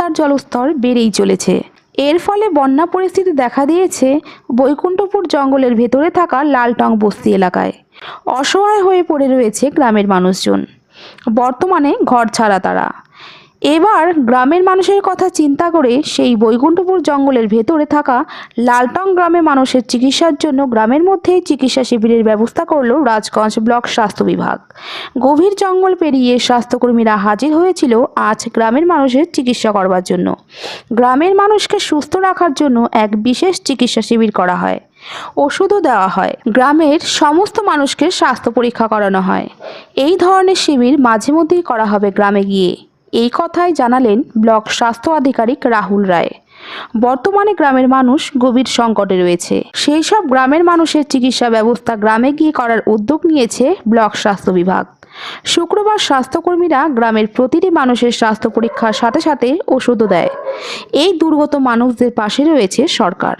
তিস্তার জলস্তর বেড়েই চলেছে। এর ফলে বন্যা পরিস্থিতি দেখা দিয়েছে বৈকুণ্ঠপুর জঙ্গলের ভেতরে থাকা লালটং বস্তি এলাকায়। অসহায় হয়ে পড়ে রয়েছে গ্রামের মানুষজন। বর্তমানে ঘর ছাড়া তারা। এবার গ্রামের মানুষের কথা চিন্তা করে সেই বৈকুণ্ঠপুর জঙ্গলের ভেতরে থাকা লালটং গ্রামে মানুষের চিকিৎসার জন্য গ্রামের মধ্যেই চিকিৎসা শিবিরের ব্যবস্থা করল রাজগঞ্জ ব্লক স্বাস্থ্য বিভাগ। গভীর জঙ্গল পেরিয়ে স্বাস্থ্যকর্মীরা হাজির হয়েছিল আজ গ্রামের মানুষের চিকিৎসা করবার জন্য। গ্রামের মানুষকে সুস্থ রাখার জন্য এক বিশেষ চিকিৎসা শিবির করা হয়। ওষুধও দেওয়া হয়। গ্রামের সমস্ত মানুষকে স্বাস্থ্য পরীক্ষা করানো হয়। এই ধরনের শিবির মাঝে মধ্যেই করা হবে গ্রামে গিয়ে। এই কথাই জানালেন ব্লক স্বাস্থ্য আধিকারিক রাহুল রায়। বর্তমানে গ্রামের মানুষ গভীর সংকটে রয়েছে। সেই সব গ্রামের মানুষের চিকিৎসা ব্যবস্থা গ্রামে গিয়ে করার উদ্যোগ নিয়েছে ব্লক স্বাস্থ্য বিভাগ। শুক্রবার স্বাস্থ্যকর্মীরা গ্রামের প্রতিটি মানুষের স্বাস্থ্য পরীক্ষার সাথে সাথে ওষুধও দেয়। এই দুর্গত মানুষদের পাশে রয়েছে সরকার।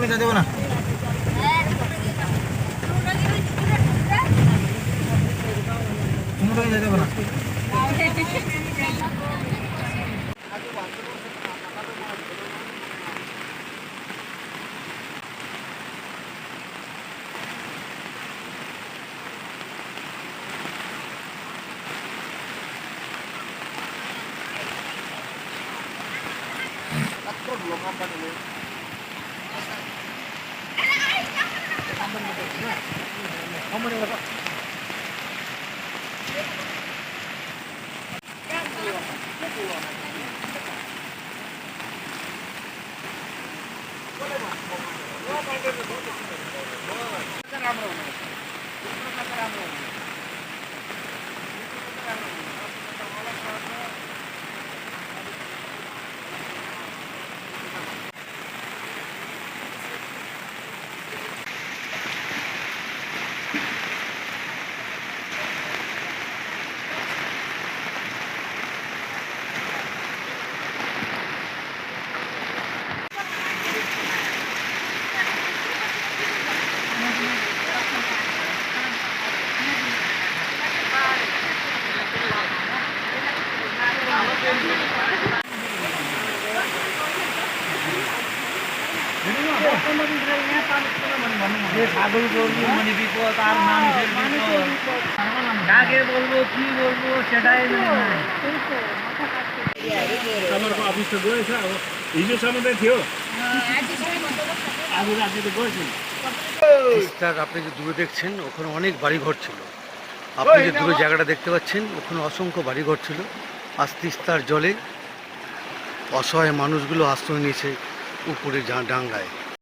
তোমাকে যা দেবো না তোমাকে যা দেবো राम्रो হ্যাঁ, বলব কি বলব হ্যাঁ, আমার আপনি যে দূরে দেখছেন ওখানে অনেক বাড়িঘর ছিল। আপনি যে দূরে জায়গাটা দেখতে পাচ্ছেন ওখানে অসংখ্য বাড়িঘর ছিল। আস্তিস্তার জলে অসহায় মানুষগুলো আশ্রয় নিয়েছে। উপরে ডাঙ্গায়।